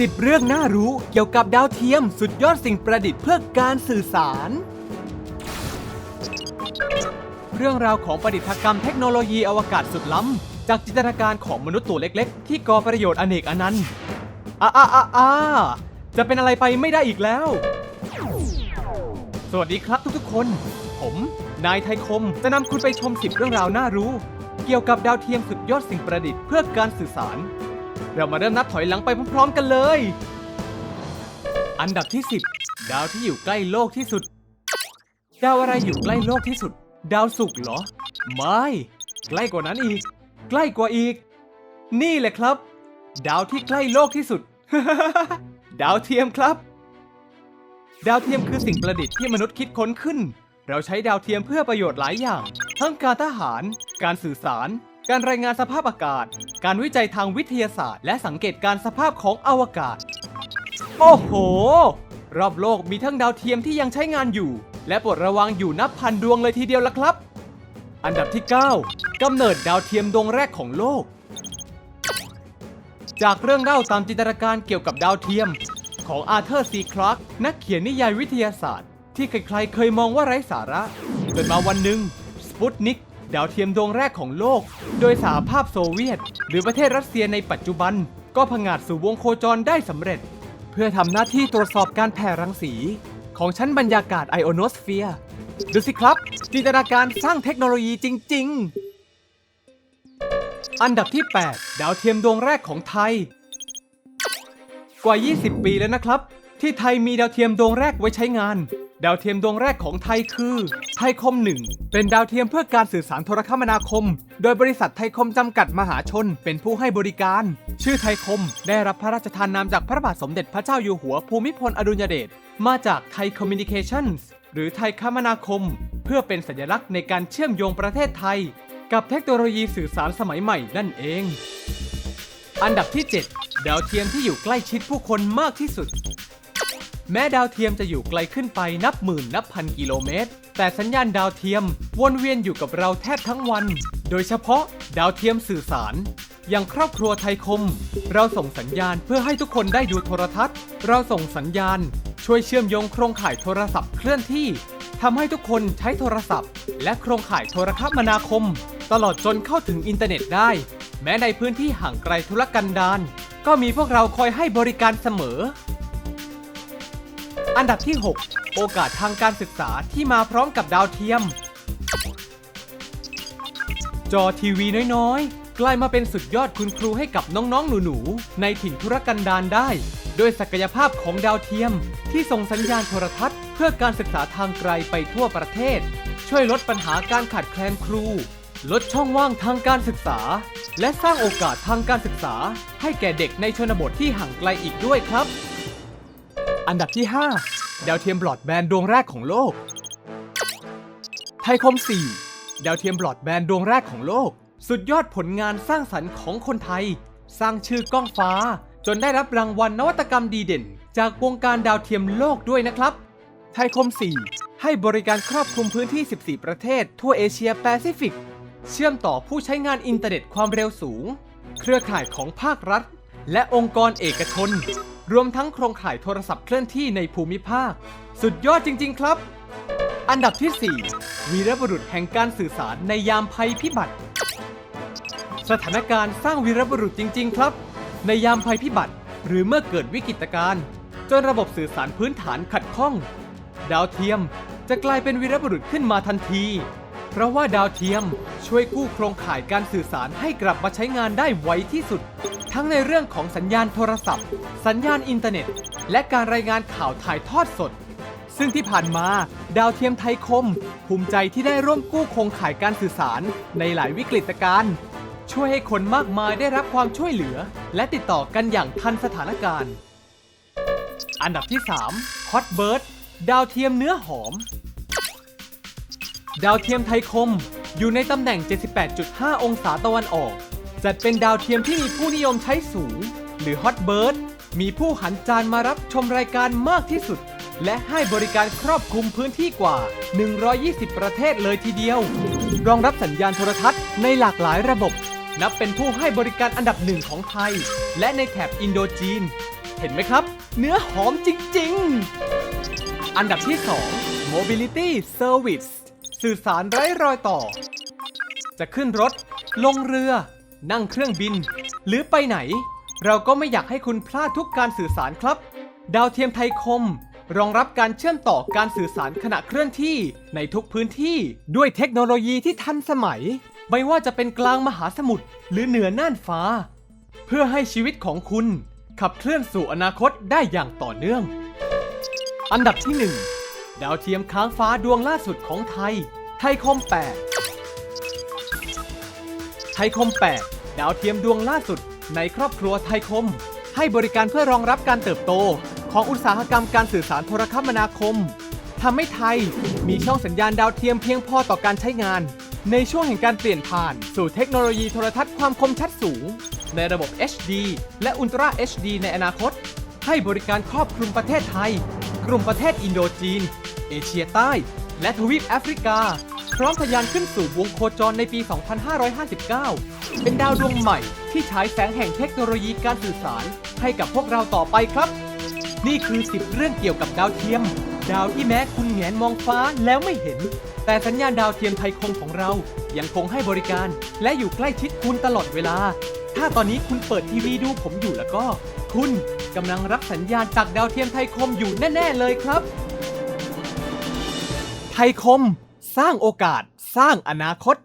10 เรื่องน่ารู้เกี่ยวกับดาวเทียมสุดยอดสิ่งประดิษฐ์เพื่อการสื่อสาร เรื่องราวของประดิษฐกรรมเทคโนโลยีอวกาศสุดล้ำ จากจินตนาการของมนุษย์ตัวเล็กๆ ที่ก่อประโยชน์อเนกอนันต์อ่าอ่าอ่าจะเป็นอะไรไปไม่ได้อีกแล้ว สวัสดีครับทุกๆคน ผม นายไทยคมจะนำคุณไปชม 10 เรื่องราวน่ารู้ เกี่ยวกับดาวเทียมสุดยอดสิ่งประดิษฐ์เพื่อการสื่อสาร เรามาเริ่มนับถอยหลังไปพร้อมๆกันเลย อันดับที่ 10 ดาวที่อยู่ใกล้โลกที่สุด ดาวอะไรอยู่ใกล้โลกที่สุด ดาวศุกร์เหรอ ไม่ ใกล้กว่านั้นอีก ใกล้กว่าอีก นี่แหละครับ ดาวที่ใกล้โลกที่สุด ดาวเทียมครับ ดาวเทียมคือสิ่งประดิษฐ์ที่มนุษย์คิดค้นขึ้น เราใช้ดาวเทียมเพื่อประโยชน์หลายอย่าง ทั้งการทหาร การสื่อสาร การรายงานสภาพอากาศ การวิจัยทางวิทยาศาสตร์ และสังเกตการสภาพของอวกาศ โอ้โห รอบโลกมีทั้งดาวเทียมที่ยังใช้งานอยู่ และปรดระวังอยู่นับพันดวงเลยทีเดียวละครับ อันดับที่ 9กำเนิดดาวเทียมดวงแรกของโลก จากเรื่องเล่าตามจินตนาการเกี่ยวกับดาวเทียม ของอาร์เธอร์ซีคลาร์กนักเขียนนิยายวิทยาศาสตร์ ที่ใครๆเคยมองว่าไร้สาระจนมาวันหนึ่งสปุตนิก ดาวเทียมดวงแรกของโลก โดยสหภาพโซเวียต หรือประเทศรัสเซียในปัจจุบัน ก็ผงาดสู่วงโคจรได้สำเร็จ เพื่อทำหน้าที่ตรวจสอบการแผ่รังสี ของชั้นบรรยากาศไอโอโนสเฟียร์ดูสิครับ จินตนาการสร้างเทคโนโลยีจริง ๆ อันดับที่ 8 ดาวเทียมดวงแรกของไทย กว่า 20 ปีแล้วนะครับ ที่ไทยมีดาวเทียมดวงแรกไว้ใช้งาน ดาวเทียมดวงแรกของไทยคือไทยคมหนึ่งเป็นดาวเทียมเพื่อการสื่อสารโทรคมนาคม โดยบริษัทไทยคมจำกัดมหาชน เป็นผู้ให้บริการ ชื่อไทยคม ได้รับพระราชทานนามจากพระบาทสมเด็จพระเจ้าอยู่หัวภูมิพลอดุลยเดชมาจากไทยคอมมิวนิเคชั่นส์หรือไทยคมนาคม เพื่อเป็นสัญลักษณ์ในการเชื่อมโยงประเทศไทย กับเทคโนโลยีสื่อสารสมัยใหม่นั่นเอง อันดับที่ 7 ดาวเทียมที่อยู่ใกล้ชิดผู้คนมากที่สุด แม้ดาวเทียมจะอยู่ไกลขึ้นไปนับหมื่นนับพันกิโลเมตร แต่สัญญาณดาวเทียมวนเวียนอยู่กับเราแทบทั้งวัน โดยเฉพาะดาวเทียมสื่อสาร อย่างครอบครัวไทยคม เราส่งสัญญาณเพื่อให้ทุกคนได้ดูโทรทัศน์ เราส่งสัญญาณ ช่วยเชื่อมโยงโครงข่ายโทรศัพท์เคลื่อนที่ทำให้ทุกคนใช้โทรศัพท์ และโครงข่ายโทรคมนาคม ตลอดจนเข้าถึงอินเทอร์เน็ตได้ แม้ในพื้นที่ห่างไกลธุรกันดารก็มีพวกเราคอยให้บริการเสมอ อันดับที่ 6 โอกาสทางการศึกษาที่มาพร้อมกับดาวเทียม จอทีวีน้อยๆ กลายมาเป็นสุดยอดคุณครูให้กับน้องๆ หนูๆ ในถิ่นธุรกันดารได้ด้วยศักยภาพของดาวเทียม ที่ส่งสัญญาณโทรทัศน์ เพื่อการศึกษาทางไกลไปทั่วประเทศ ช่วยลดปัญหาการขาดแคลนครู ลดช่องว่างทางการศึกษา และสร้างโอกาสทางการศึกษา ให้แก่เด็กในชนบทที่ห่างไกลอีกด้วยครับ อันดับที่ 5 ดาวเทียมบลอดแบนดวงแรกของโลก ไทยคม 4 ดาวเทียมบลอดแบนด์ดวงแรกของโลก สุดยอดผลงานสร้างสรรค์ของคนไทย สร้างชื่อกล้องฟ้า จนได้รับรางวัลนวัตกรรมดีเด่น จากวงการดาวเทียมโลกด้วยนะครับ ไทยคม 4 ให้บริการครอบคลุมพื้นที่ 14 ประเทศ ทั่วเอเชียแปซิฟิก เชื่อมต่อผู้ใช้งานอินเทอร์เน็ตความเร็วสูง เครือข่ายของภาครัฐ และองค์กรเอกชน รวมทั้งโครงข่ายโทรศัพท์เคลื่อนที่ในภูมิภาค สุดยอดจริง ๆ ครับ อันดับที่ 4 วีรบุรุษแห่งการสื่อสารในยามภัยพิบัติ สถานการณ์สร้างวีรบุรุษจริง ๆ ครับ ในยามภัยพิบัติ หรือเมื่อเกิดวิกฤตการณ์จนระบบสื่อสารพื้นฐานขัดข้อง ดาวเทียมจะกลายเป็นวีรบุรุษขึ้นมาทันที เพราะว่าดาวเทียมช่วยกู้โครงข่ายการสื่อสารให้กลับมาใช้งานได้ไวที่สุด ทั้งในเรื่องของสัญญาณโทรศัพท์ สัญญาณอินเทอร์เน็ต และการรายงานข่าวถ่ายทอดสด ซึ่งที่ผ่านมา ดาวเทียมไทยคม ภูมิใจที่ได้ร่วมกู้โครงข่ายการสื่อสารในหลายวิกฤตการณ์ช่วยให้คนมากมายได้รับความช่วยเหลือ และติดต่อกันอย่างทันสถานการณ์ อันดับที่3 Hot Bird ดาวเทียมเนื้อหอม ดาวเทียมไทยคม อยู่ในตำแหน่ง 78.5 องศาตะวันออก จัดเป็นดาวเทียมที่มีผู้นิยมใช้สูง หรือ Hot Bird มีผู้หันจานมารับชมรายการมากที่สุด และให้บริการครอบคลุมพื้นที่กว่า 120 ประเทศเลยทีเดียว รองรับสัญญาณโทรทัศน์ในหลากหลายระบบ นับเป็นผู้ให้บริการอันดับหนึ่งของไทย และในแถบอินโดจีน เห็นไหมครับ เนื้อหอมจริง ๆ อันดับที่ 2 Mobility Service สื่อสารไร้รอยต่อ จะขึ้นรถ ลงเรือ นั่งเครื่องบิน หรือไปไหน เราก็ไม่อยากให้คุณพลาดทุกการสื่อสารครับ ดาวเทียมไทยคม รองรับการเชื่อมต่อการสื่อสารขณะเคลื่อนที่ในทุกพื้นที่ด้วยเทคโนโลยีที่ทันสมัย ไม่ว่าจะเป็นกลางมหาสมุทรหรือเหนือน่านฟ้า เพื่อให้ชีวิตของคุณ ขับเคลื่อนสู่อนาคตได้อย่างต่อเนื่อง อันดับที่ 1 ดาวเทียมค้างฟ้าดวงล่าสุดของไทย ไทยคม8 ยคม 8 ดาวเทียมดวงล่าสุด ในครอบครัวไทยคม ให้บริการเพื่อรองรับการเติบโต ของอุตสาหกรรมการสื่อสารโทรคมนาคมทำให้ไทยมีช่องสัญญาณดาวเทียมเพียงพอต่อการใช้งาน ในช่วงแห่งการเปลี่ยนผ่านสู่เทคโนโลยีโทรทัศน์ความคมชัดสูง ในระบบ HD และ Ultra HD ในอนาคต ให้บริการครอบคลุมประเทศไทย กลุ่มประเทศอินโดจีน เอเชียใต้ และทวีปแอฟริกา พร้อมทะยานขึ้นสู่วงโคจรในปี 2559 เป็นดาวดวงใหม่ที่ฉายแสงแห่งเทคโนโลยีการสื่อสารให้กับพวกเราต่อไปครับ นี่คือ 10 เรื่องเกี่ยวกับดาวเทียม ดาวที่แม้คุณแงนมองฟ้าแล้วไม่เห็น แต่สัญญาณดาวเทียมไทยคมของเรา ยังคงให้บริการ และอยู่ใกล้ชิดคุณตลอดเวลา ถ้าตอนนี้คุณเปิดทีวีดูผมอยู่แล้วก็ คุณกำลังรับสัญญาณจากดาวเทียมไทยคมอยู่แน่ ๆ เลยครับ ไทยคม สร้างโอกาส สร้างอนาคต